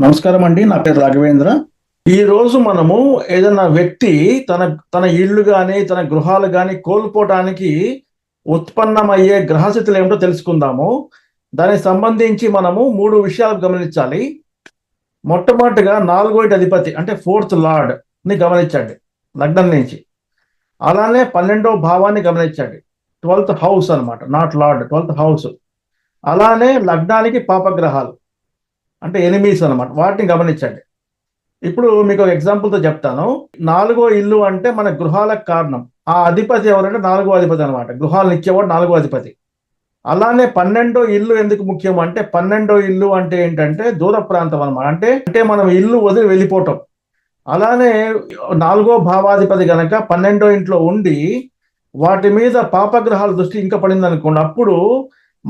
నమస్కారం అండి నా పేరు రాఘవేంద్ర. ఈ రోజు మనము ఏదైనా వ్యక్తి తన తన ఇళ్ళు కానీ తన గృహాలు కానీ కోల్పోవటానికి ఉత్పన్నమయ్యే గ్రహస్థితులు ఏమిటో తెలుసుకుందాము. దానికి సంబంధించి మనము మూడు విషయాలు గమనించాలి. మొట్టమొదటిగా నాలుగోటి అధిపతి అంటే ఫోర్త్ లార్డ్ని గమనించండి లగ్నం నుంచి. అలానే పన్నెండో భావాన్ని గమనించండి. ట్వెల్త్ హౌస్ అన్నమాట నాట్ లార్డ్ ట్వెల్త్ హౌస్. అలానే లగ్నానికి పాపగ్రహాలు. అంటే ఎనిమీస్ అనమాట వాటిని గమనించండి. ఇప్పుడు మీకు ఒక ఎగ్జాంపుల్తో చెప్తాను. నాలుగో ఇల్లు అంటే మన గృహాలకు కారణం. ఆ అధిపతి ఎవరంటే నాలుగో అధిపతి అనమాట గృహాలను ఇచ్చేవాడు నాలుగో అధిపతి. అలానే పన్నెండో ఇల్లు ఎందుకు ముఖ్యం అంటే పన్నెండో ఇల్లు అంటే ఏంటంటే దూర ప్రాంతం అనమాట అంటే అంటే మనం ఇల్లు వదిలి వెళ్ళిపోవటం. అలానే నాలుగో భావాధిపతి గనక పన్నెండో ఇంట్లో ఉండి వాటి మీద పాపగ్రహాల దృష్టి ఇంకా పడింది అనుకోండి అప్పుడు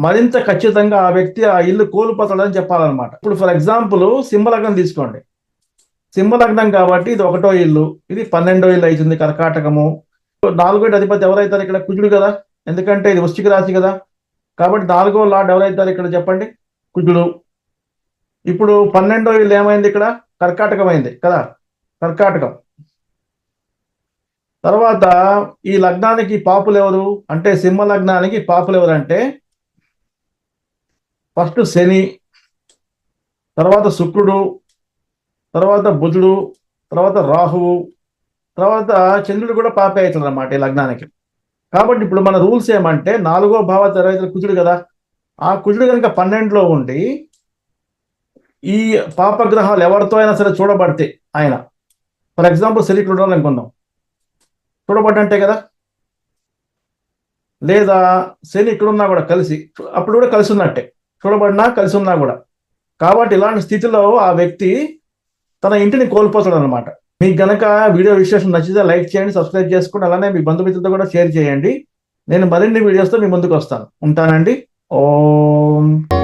మరింత ఖచ్చితంగా ఆ వ్యక్తి ఆ ఇల్లు కోల్పోతాడని చెప్పాలన్నమాట. ఇప్పుడు ఫర్ ఎగ్జాంపుల్ సింహలగ్నం తీసుకోండి. సింహలగ్నం కాబట్టి ఇది ఒకటో ఇల్లు ఇది పన్నెండో ఇల్లు అవుతుంది కర్కాటకము. నాలుగో అధిపతి ఎవరైతారు ఇక్కడ? కుజుడు కదా. ఎందుకంటే ఇది వృశ్చిక రాశి కదా. కాబట్టి నాలుగో లార్డ్ ఎవరైతారు ఇక్కడ చెప్పండి? కుజుడు. ఇప్పుడు పన్నెండో ఇల్లు ఏమైంది ఇక్కడ? కర్కాటకం అయింది కదా. కర్కాటకం. తర్వాత ఈ లగ్నానికి పాపులు ఎవరు? అంటే సింహ లగ్నానికి పాపులు ఎవరు అంటే ఫస్ట్ శని తర్వాత శుక్రుడు తర్వాత బుధుడు తర్వాత రాహువు తర్వాత చంద్రుడు కూడా పాపే అవుతుంది ఈ లగ్నానికి. కాబట్టి ఇప్పుడు మన రూల్స్ ఏమంటే నాలుగో భావ తరగతి కుజుడు కదా. ఆ కుజుడు కనుక పన్నెండులో ఉండి ఈ పాపగ్రహాలు ఎవరితో అయినా సరే చూడబడితే ఆయన. ఫర్ ఎగ్జాంపుల్ శని అనుకుందాం. చూడబడ్డంటే కదా. లేదా శని ఇక్కడున్నా కూడా కలిసి అప్పుడు కూడా కలిసి ఉన్నట్టే. చూడబడినా కలిసి ఉన్నా కూడా. కాబట్టి ఇలాంటి స్థితిలో ఆ వ్యక్తి తన ఇంటిని కోల్పోతాడు అనమాట మీకు గనక వీడియో విశేషం నచ్చితే లైక్ చేయండి సబ్స్క్రైబ్ చేసుకోండి అలానే మీ బంధుమిత్రులతో కూడా షేర్ చేయండి. నేను మరిన్ని వీడియోస్తో మీ ముందుకు వస్తాను. ఉంటానండి. ఓం.